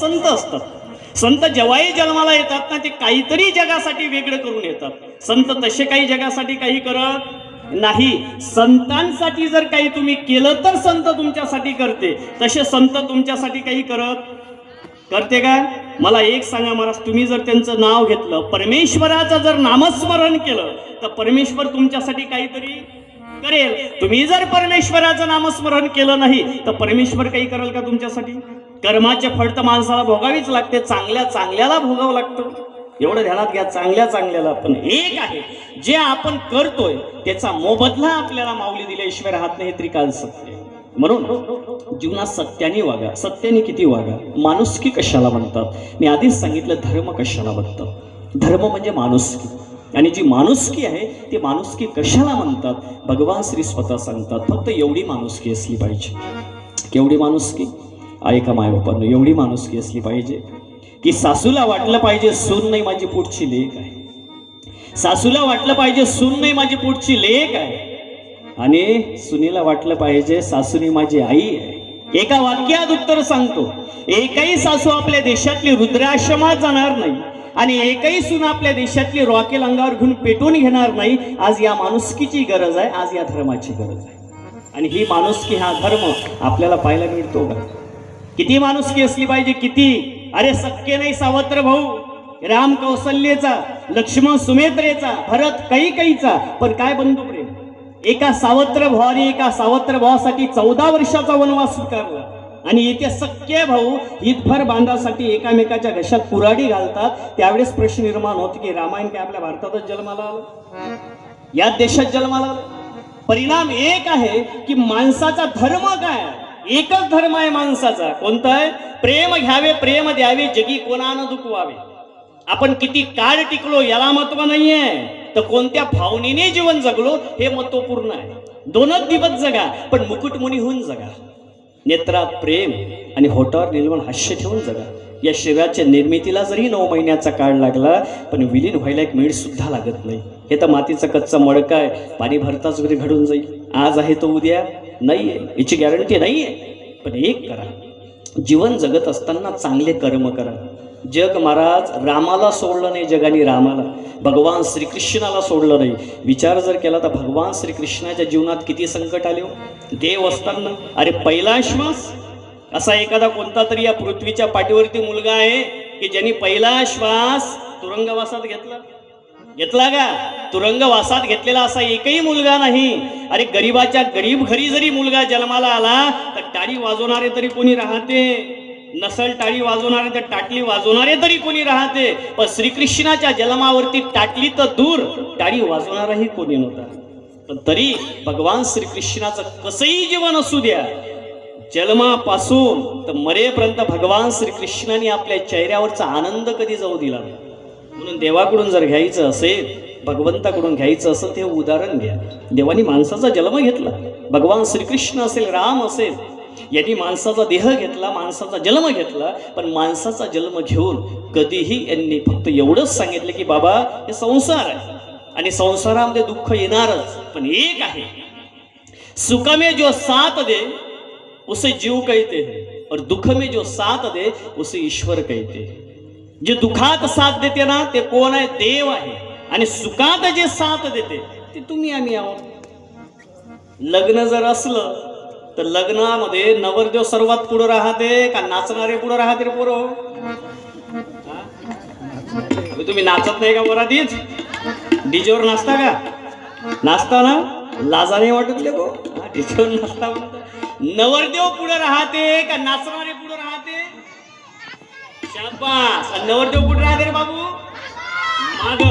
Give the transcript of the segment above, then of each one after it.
संत असतात. संत जेव्हाही जन्माला येतात ना ते काहीतरी जगासाठी वेगळं करून येतात. संत तसे काही जगासाठी काही करत नाही. संतांसाठी जर काही तुम्ही केलं तर संत तुमच्यासाठी करते. तसे संत तुमच्यासाठी काही करत करते का? मला एक सांगा महाराज तुम्ही जर त्यांचं नाव घेतलं परमेश्वराचं जर नामस्मरण केलं तर परमेश्वर तुमच्यासाठी काहीतरी करेल. तुम्ही जर परमेश्वराचं नामस्मरण केलं नाही तर परमेश्वर काही करेल का तुमच्यासाठी? कर्माचे फळ तर माणसाला भोगावीच लागते. चांगल्या चांगल्याला भोगावं लागतं. एवढं ध्यानात घ्या चांगल्या चांगल्याला पण एक आहे. जे आपण करतोय त्याचा मोबदला आपल्याला माऊली दिल्याशिवाय राहत नाही हे त्रिकाल सत्य म्हणून जीवनात सत्याने वागा. सत्याने किती वागा? माणुसकी कशाला म्हणतात? मी आधीच सांगितलं धर्म कशाला म्हणतात? धर्म म्हणजे माणुसकी. आणि जी माणुसकी आहे ती माणुसकी कशाला म्हणतात? भगवान श्री स्वतः सांगतात फक्त एवढी माणुसकी असली पाहिजे. केवढी माणुसकी? ऐका माय बापांनो एवढी माणुसकी असली पाहिजे. की सासूला वाटलं पाहिजे सून नाही माझी पुढची लेख आहे. सासूला वाटलं पाहिजे सून नाही माझी पुढची लेख आहे. आणि सुनीला वाटलं पाहिजे सासूनी माझी आई आहे. एका वाक्यात उत्तर सांगतो. एकही सासू आपल्या देशातली रुद्राश्रमात जाणार नाही आणि एकही सून आपल्या देशातली रॉकेल अंगावर घेऊन पेटून घेणार नाही आज या माणुसकीची गरज आहे आज या धर्माची गरज आहे. आणि ही माणुसकी हा धर्म आपल्याला पाहायला मिळतो का? किती माणुसकी असली पाहिजे किती? अरे सक्के नाही सावत्र भाऊ. राम कौसल्येचा लक्ष्मण सुमेत्रेचा भरत कैकईचा. पण काय बंधू प्रेम? एका सावत्र भावाने एका सावत्र भावासाठी चौदा वर्षाचा वनवास स्वीकारला. आणि येथे सख्य भाऊ हितभर बांधासाठी एकामेकाच्या घशात कुराडी घालतात. त्यावेळेस प्रश्न निर्माण होतो की रामायण काय आपल्या भारतातच जन्माला आलं? याच देशात जन्माला आलं? परिणाम एक आहे की माणसाचा धर्म काय एकच धर्म आहे माणसाचा. कोणता आहे? प्रेम घ्यावे प्रेम द्यावे जगी कोणानं दुखवावे? आपण किती काळ टिकलो याला महत्त्व नाहीये. तर कोणत्या भावनेने जीवन जगलो हे महत्त्वपूर्ण आहे. दोनच दिवस जगा पण मुकुटमुनी होऊन जगा. नेत्रात प्रेम आणि होटावर निर्माण हास्य ठेवून जगा. या शरीराच्या निर्मितीला जरी नऊ महिन्याचा काळ लागला पण विलीन व्हायला एक मिनिट सुद्धा लागत नाही. हे तर मातीचा कच्चा मडका आहे. पाणी भरताच वगैरे घडून जाईल. आज आहे तो उद्या. नाही आहे याची गॅरंटी नाही आहे पण एक करा. जीवन जगत असताना चांगले कर्म करा. जग महाराज रामाला सोडलं नाही जगाने रामाला. भगवान श्रीकृष्णाला सोडलं नाही. विचार जर केला तर भगवान श्रीकृष्णाच्या जीवनात किती संकट आले हो. देव असताना. अरे पहिला श्वास असा एखादा कोणता तरी या पृथ्वीच्या पाठीवरती मुलगा आहे की ज्यांनी पहिला श्वास तुरुंगवासात घेतला? घेतला का? तुरुंगवासात घेतलेला असा एकही मुलगा नाही. अरे गरीबाच्या गरीब घरी जरी मुलगा जन्माला आला तर टाळी वाजवणारे तरी कोणी राहते? नसल टाळी वाजवणारे तर टाटली वाजवणारे तरी कोणी राहते? पण श्रीकृष्णाच्या जन्मावरती टाटली तर दूर टाळी वाजवणाराही कोणी नव्हता. पण तरी भगवान श्रीकृष्णाचं कसंही जीवन असू द्या जन्मापासून तर मरेपर्यंत भगवान श्रीकृष्णाने आपल्या चेहऱ्यावरचा आनंद कधी जाऊ दिला नाही. म्हणून देवाकडून जर घ्यायचं असेल भगवंताकडून घ्यायचं असेल ते उदाहरण घ्या. देवानी माणसाचा जन्म घेतला. भगवान श्रीकृष्ण असेल राम असेल यांनी माणसाचा देह घेतला माणसाचा जन्म घेतला पण माणसाचा जन्म घेऊन कधीही यांनी फक्त एवढंच सांगितलं की बाबा हे संसार आहे आणि संसारामध्ये दुःख येणारच पण एक आहे. सुख में जो साथ दे उसे जीव कहते हैं और दुख में जो साथ दे उसे ईश्वर कहते हैं. जे दुखात साथ देते ना ते कोण आहे? देव आहे. आणि सुखात जे साथ देते ते तुम्ही आम्ही. आहोत लग्न जर असलं तर लग्नामध्ये नवरदेव सर्वात पुढे राहते का नाचणारे पुढे राहते रे पोरो? तुम्ही नाचत नाही का वरातीच डीजेवर नाचता का? नाचता ना लाजाने वाटत गो डीजेवर नाचता नवरदेव पुढे राहते का नाचणारे शाबास. आणि नवरदेव कुठे राहते रे बाबू? माग.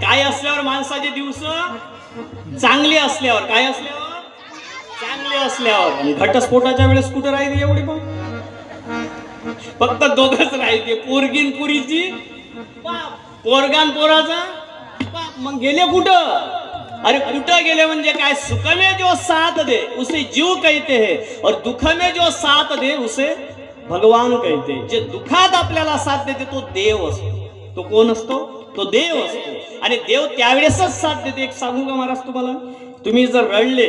काय असल्यावर माणसाचे दिवस? चांगले असल्यावर. काय असल्यावर? चांगले असल्यावर. आणि घटस्फोटाच्या वेळेस कुठं राहते एवढी पण? फक्त दोघच राहते पोरगीन पुरीची. पोरगान पोराचा. मग गेले कुठं? अरे कुठं गेले म्हणजे काय? सुख में जो साथ दे उसे जीव कहते हैं. और दुख में जो साथ दे उसे भगवान कहते जे दुखात आपल्याला साथ देते तो देव असतो. तो कोण असतो? तो देव असतो. आणि देव त्यावेळेसच साथ देते. एक सांगू का महाराज तुम्हाला? तुम्ही जर रडले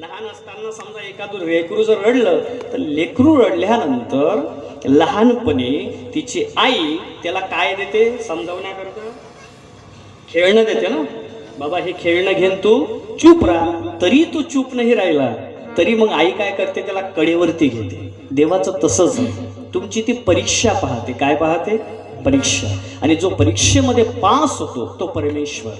लहान असताना समजा एखादं लेकरू जर रडलं तर लेकरू रडल्यानंतर लहानपणी तिची आई त्याला काय देते? समजावण्याकरता? खेळणं देते ना? बाबा हे खेळणं घेऊन तू. चूप राहा. तरी तू चूप नाही राहिला. तरी मग आई काय करते? त्याला कडेवरती घेते. देवाचं तसंच तुमची ती परीक्षा पाहते. काय पाहते? परीक्षा. आणि जो परीक्षेमध्ये पास होतो तो परमेश्वर.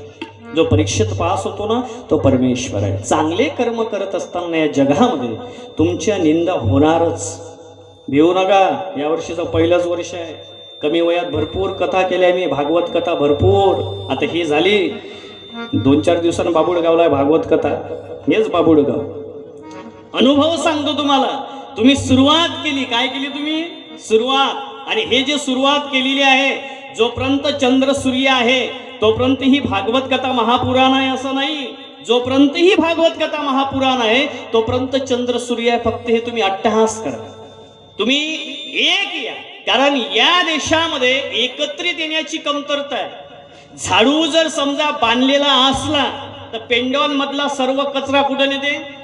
जो परीक्षेत पास होतो ना तो परमेश्वर आहे. चांगले कर्म करत असताना या जगामध्ये तुमच्या निंदा होणारच. भिवू नका. या वर्षीचा पहिलंच वर्ष आहे. कमी वयात भरपूर कथा केल्या मी. भागवत कथा भरपूर. आता ही झाली. दोन चार दिवसानं बाबुडगावला आहे भागवत कथा. हेच बाबुडगाव अनुभव सांगतो तुम्हाला. तुम्ही सुरुवात केली. काय केली तुम्ही? सुरुवात. आणि हे जे सुरुवात केलेली आहे जोपर्यंत चंद्र सूर्य आहे तोपर्यंत ही भागवत कथा महापुराण आहे असं नाही. जोपर्यंत ही भागवत कथा महापुराण आहे तोपर्यंत चंद्र सूर्य आहे. फक्त हे तुम्ही अट्टहास करा. तुम्ही एक या. कारण या देशामध्ये एकत्रित येण्याची कमतरता आहे. झाडू जर समजा बांधलेला असला तर पेंडॉन मधला सर्व कचरा कुठे नेते?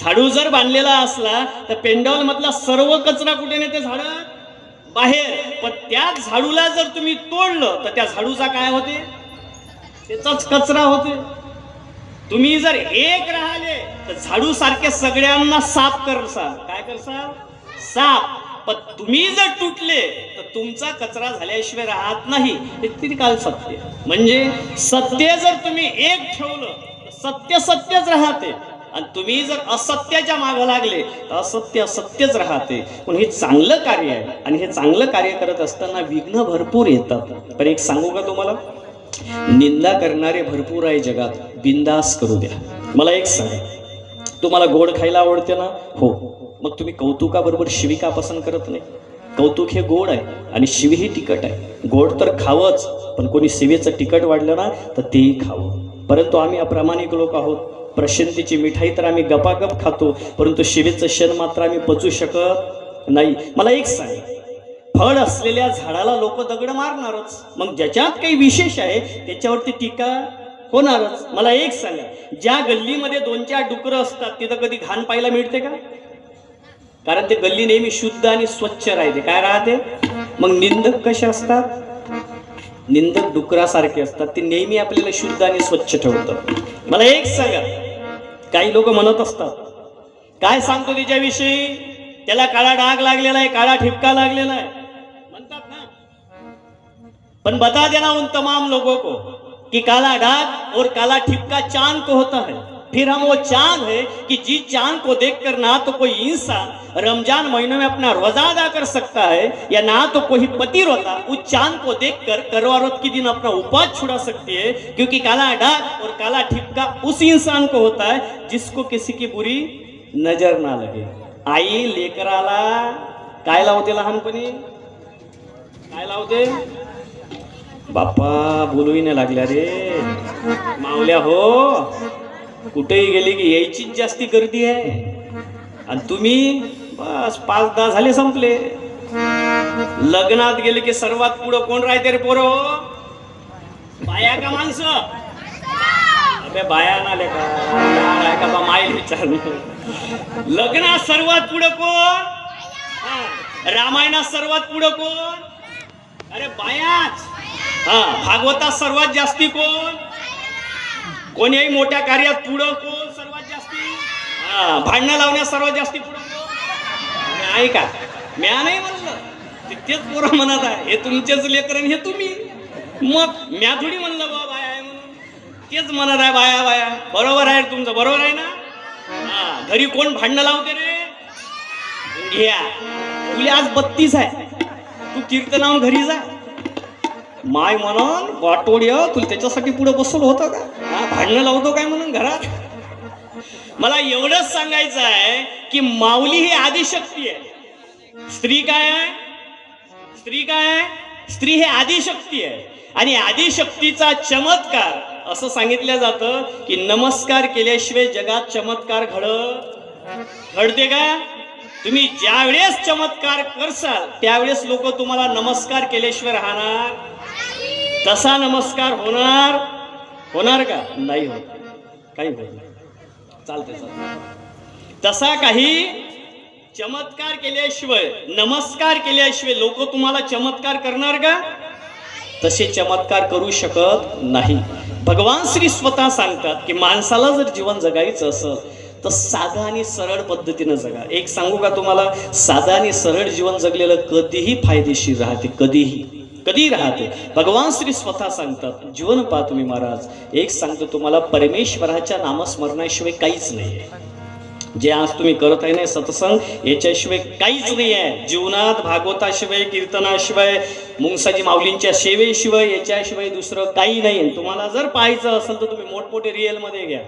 झाडू जर बांधलेला असला तर पेंडॉल मधला सर्व कचरा कुठे नेते झाड? बाहेर. पण त्या झाडूला जर तुम्ही तोडलं तर त्या झाडूचा काय होते? त्याचाच कचरा होते. तुम्ही जर एक राहिले तर झाडू सारखे सगळ्यांना साफ करसाल काय करसाल साफ. पण तुम्ही जर तुटले तर तुमचा कचरा झाल्याशिवाय राहत नाही. हे तरी काल सत्य. म्हणजे सत्य जर तुम्ही एक ठेवलं तर सत्य सत्यच राहते. आणि तुम्ही जर असत्याच्या मागं लागले तर असत्य असत्यच राहते. पण हे चांगलं कार्य आहे. आणि हे चांगलं कार्य करत असताना विघ्न भरपूर येतात. पण एक सांगू का तुम्हाला? निंदा करणारे भरपूर आहे जगात. बिंदास करू द्या. मला एक सांगा. तुम्हाला गोड खायला आवडते ना? हो. मग तुम्ही कौतुकाबरोबर शिविका पसंत करत नाही? कौतुक हे गोड आहे आणि शिवी ही तिखट आहे. गोड तर खावंच पण कोणी शिवेचं तिखट वाढलं ना तर तेही खावं. परंतु आम्ही अप्रामाणिक लोक आहोत. प्रशांतीची मिठाई तर आम्ही गपागप खातो परंतु शिवेचं क्षण मात्र आम्ही पचू शकत नाही. मला एक सांग फळ असलेल्या झाडाला लोक दगड मारणारच मग ज्याच्यात काही विशेष आहे त्याच्यावरती टीका होणारच. मला एक सांगा ज्या गल्लीमध्ये दोन चार डुकरं असतात तिथं कधी घाण पाहायला मिळते का? कारण ते गल्ली नेहमी शुद्ध आणि स्वच्छ राहते. काय राहते? मग निंदक कसे असतात? निंदक डुकरासारखे असतात. ते नेहमी आपल्याला शुद्ध आणि स्वच्छ ठेवतात. मला एक सांगा काही लोक म्हणत असतात. काय सांगतो तिच्याविषयी? त्याला काळा डाग लागलेला आहे काळा ठिपका लागलेला आहे. म्हणतात ना. पण बता देना उन तमाम लोगों को कि काला डाग और काला ठिपका चांद को होता है. फिर हम वो चाँद है कि जिस चाँद को देखकर ना तो कोई इंसान रमज़ान महीनों में अपना रोजा अदा कर सकता है, या ना तो कोई पति रोता, उस चाँद को देखकर करवारत के दिन अपना उपवास छुड़ा सकती है, क्योंकि काला डाग और काला ठिपका उस इंसान को होता है जिसको किसी की बुरी नज़र ना लगे। आई लेकराला काय लावते लहानपणी काय लावते? बाप्पा बोलूही नाही लागल्या रे। मावल्या हो। कुठेही गेली की यायचीच जास्ती गर्दी आहे. आणि तुम्ही बस पाच दहा झाले संपले. लग्नात गेले की सर्वात पुढं कोण राहते रे पोरो? बाया का माणसं? अबे बाया नाले का? आहे का बा? माईल विचार. लग्नात सर्वात पुढं कोण? हा. रामायणात सर्वात पुढं कोण? अरे बायाच. हा भागवतात सर्वात जास्ती कोण? कोणीही मोठ्या कार्यात पुढं कोण सर्वात जास्ती? हा भांडणं लावण्यास सर्वात जास्ती पुढं कोण? म्या नाही म्हणलं ते तेच पोरं म्हणत आहे हे तुमचेच लेकरं हे तुम्ही. मग म्या थोडी म्हणलं बा बाया आहे म्हणून. तेच म्हणत आहे बाया बाया. बरोबर आहे तुमचं बरोबर आहे ना? हा घरी कोण भांडणं लावते रे? घ्या. तुला आज बत्तीस आहे. तू कीर्तनावर घरी जा. माय म्हणून वाटोड्य तुला त्याच्यासाठी पुढे बसवलं होतं का? हा भांडणं लावतो काय म्हणून घरात? मला एवढंच सांगायचं आहे की माऊली ही आदिशक्ती आहे. स्त्री काय आहे? स्त्री काय आहे? स्त्री हे आदिशक्ती आहे. आणि आदिशक्तीचा चमत्कार असं सांगितलं जातं की नमस्कार केल्याशिवाय जगात चमत्कार घड घडते का? तुम्ही ज्यावेळेस चमत्कार करसाल त्यावेळेस लोक तुम्हाला नमस्कार केल्याशिवाय राहणार? तसा नमस्कार होणार? होणार का? नाही होत. काही होत नाही. चालते चालते तसा काही चमत्कार केल्याशिवाय नमस्कार केल्याशिवाय लोक तुम्हाला चमत्कार करणार का? तसे चमत्कार करू शकत नाही. भगवान श्री स्वतः सांगतात की माणसाला जर जीवन जगायचं असं तर साधा आणि सरळ पद्धतीनं जगा. एक सांगू का तुम्हाला? साधा आणि सरळ जीवन जगलेलं कधीही फायदेशीर राहते कधीही कधी राहते. भगवान श्री स्वतः सांगतात जीवन पहा तुम्ही महाराज. एक सांगतो तुम्हाला परमेश्वराच्या नामस्मरणाशिवाय काहीच नाही जे आज तुम्ही करत आहे ना सत्संग याच्याशिवाय काहीच नाही आहे जीवनात भागवताशिवाय कीर्तनाशिवाय मुंगसाजी माऊलींच्या सेवेशिवाय याच्याशिवाय दुसरं काही नाही. तुम्हाला जर पाहायचं असेल तर तुम्ही मोठमोठे रिअलमध्ये घ्या.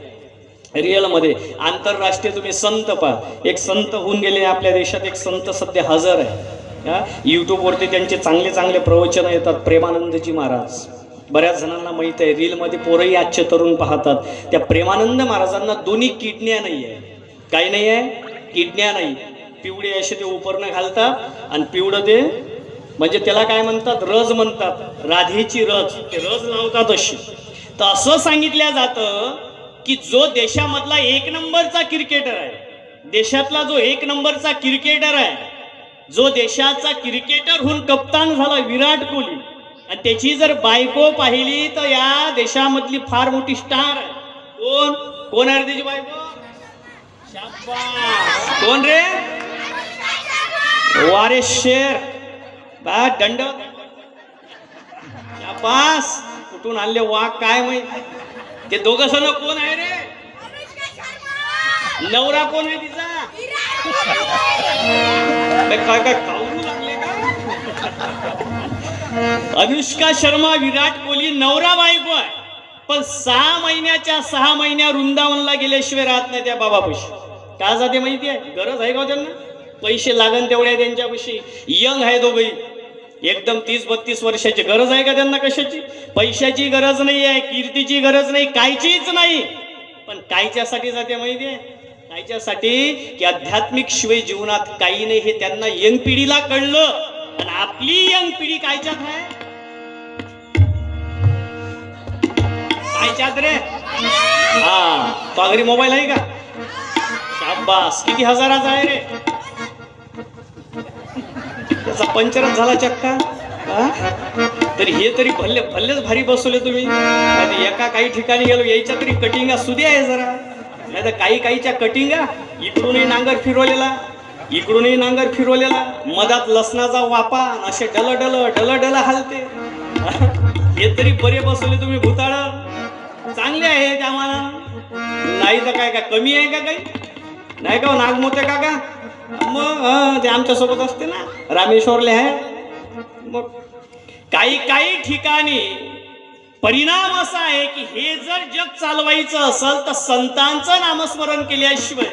रिअलमध्ये. आंतरराष्ट्रीय तुम्ही संत पहा. एक संत होऊन गेले आपल्या देशात एक संत सध्या हजर आहे. हा? यूट्यूबवरती त्यांचे चांगले चांगले प्रवचन येतात प्रेमानंदजी महाराज. बऱ्याच जणांना माहीत आहे रीलमध्ये पोरही आजचे तरुण पाहतात. त्या प्रेमानंद महाराजांना दोन्ही किडन्या नाही आहे. काही नाही आहे किडन्या नाही. पिवळे असे ते उपरणं घालतात आणि पिवळं ते म्हणजे त्याला काय म्हणतात? रज म्हणतात. राधेची रज. ते रज लावतात अशी तर असं सांगितलं जातं की जो देशामधला एक नंबरचा क्रिकेटर आहे देशातला जो एक नंबरचा क्रिकेटर आहे जो देशाचा क्रिकेटर होऊन कप्तान झाला विराट कोहली आणि त्याची जर बायको पाहिली तर या देशामधली फार मोठी स्टार आहे. कोण? कोण आहे त्याची बायको? कोण रे? वारे शेर. बा दंड. कुठून आणले वा काय माहिती? ते दोघ जण कोण आहे रे? नवरा कोण आहे तिचा? काय काय कावरू लागले का? अनुष्का शर्मा विराट कोहली नवरा बायको आहे. पण सहा महिन्याच्या सहा महिन्या वृंदावनला गेल्याशिवाय राहत नाही त्या बाबापाशी. का जाते माहिती आहे? गरज आहे का हो त्यांना? पैसे लागन तेवढे आहे त्यांच्यापाशी. यंग आहे दोघही. एकदम तीस बत्तीस वर्षाची गरज आहे का त्यांना कशाची? पैशाची गरज नाही आहे कीर्तीची गरज नाही कायचीच नाही. पण कायच्यासाठी जाते माहिती आहे? कायच्यासाठी की आध्यात्मिक शिवाय जीवनात काही नाही हे त्यांना यंग पिढीला कळलं. आणि आपली यंग पिढी कायच्यात आहे? कायच्यात रे? हा. पागरी मोबाईल आहे का? शाबास. किती हजाराचा आहे रे? त्याचा पंचरच झाला चक्का. तरी हे तरी भल्ले भल्लेच भारी बसवले तुम्ही. एका काही ठिकाणी गेलो यायच्या तरी कटिंगा सुद्या आहे जरा. नाही तर काही काहीच्या कटिंगा इकडूनही नांगर फिरवलेला इकडूनही नांगर फिरवलेला. मधात लसणाचा वापा असे डल डल डल डल हालते. हे? तरी बरे बसवले तुम्ही भूताळ. चांगले आहे त्या मानानं नाही तर काय का कमी आहे का काही? नाही का हो, का काका? मग ते आमच्यासोबत असते ना रामेश्वरले आहे. मग काही काही ठिकाणी परिणाम असा आहे की हे जर जग चालवायचं असेल तर संतांचं नामस्मरण केल्याशिवाय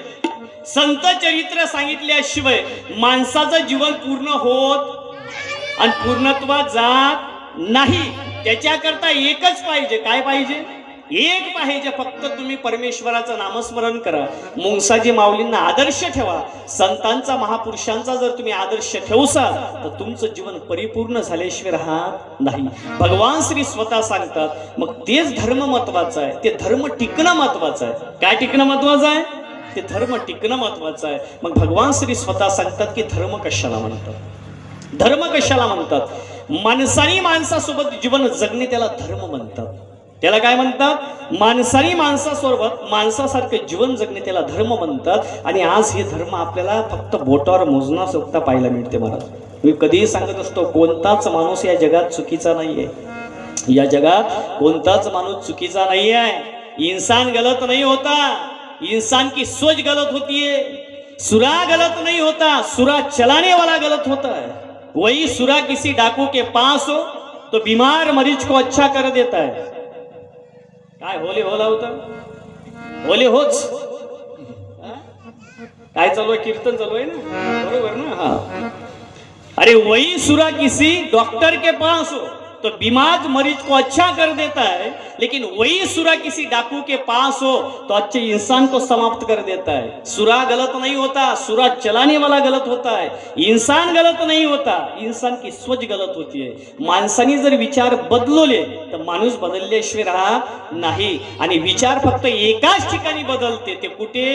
संत चरित्र सांगितल्याशिवाय माणसाचं जीवन पूर्ण होत आणि पूर्णत्वात जात नाही. त्याच्याकरता एकच पाहिजे. काय पाहिजे? एक पाहिजे फक्त तुम्ही परमेश्वराचं नामस्मरण करा. मुंगसाजी माऊलींना आदर्श ठेवा. संतांचा महापुरुषांचा जर तुम्ही आदर्श ठेवसाल तर तुमचं जीवन परिपूर्ण झाल्याशिवाय राहत नाही. भगवान श्री स्वतः सांगतात मग तेच धर्म महत्वाचं आहे. ते धर्म टिकणं महत्वाचं आहे. काय टिकणं महत्वाचं आहे? ते धर्म टिकणं महत्वाचं आहे. मग भगवान श्री स्वतः सांगतात की धर्म कशाला म्हणतात? धर्म कशाला म्हणतात? माणसानी माणसासोबत जीवन जगणे त्याला धर्म म्हणतात. त्याला काय म्हणतात? माणसानी माणसासोबत माणसासारखं जीवन जगणे त्याला धर्म म्हणतात. आणि आज हे धर्म आपल्याला फक्त बोटावर मोजणं पाहायला मिळते महाराज. मी कधीही सांगत असतो कोणताच माणूस या जगात चुकीचा नाहीये. या जगात कोणताच माणूस चुकीचा नाही आहे इन्सान गलत नाही होता. इंसान की सोच गलत होती है सुरा गलत नहीं होता. सुरा चलाने वाला गलत होता है वही सुरा किसी डाकू के पास हो तो बीमार मरीज को अच्छा कर देता है। काय होली होला होतं? होली होच? काय चालू आहे? कीर्तन चालू आहे ना? बरोबर ना? हा. अरे वही सुरा किसी डॉक्टर के पास हो. तो बीमार मरीज को अच्छा कर देता है लेकिन वही सुरा किसी डाकू के पास हो तो अच्छे इंसान को समाप्त कर देता है। सुरा गलत नहीं होता सुरा चलाने वाला गलत होता है। इंसान गलत नहीं होता इंसान की सोच गलत होती है। माणसाने जर विचार बदलवले तर माणूस बदलल्याशिवाय राहत नाही. आणि विचार फक्त एकाच ठिकाणी बदलते ते कुठे?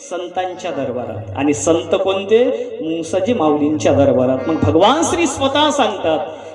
संतांच्या दरबारात. आणि संत कोणते? मुंसाजी माऊलींच्या दरबारात. मग भगवान श्री स्वतः सांगतात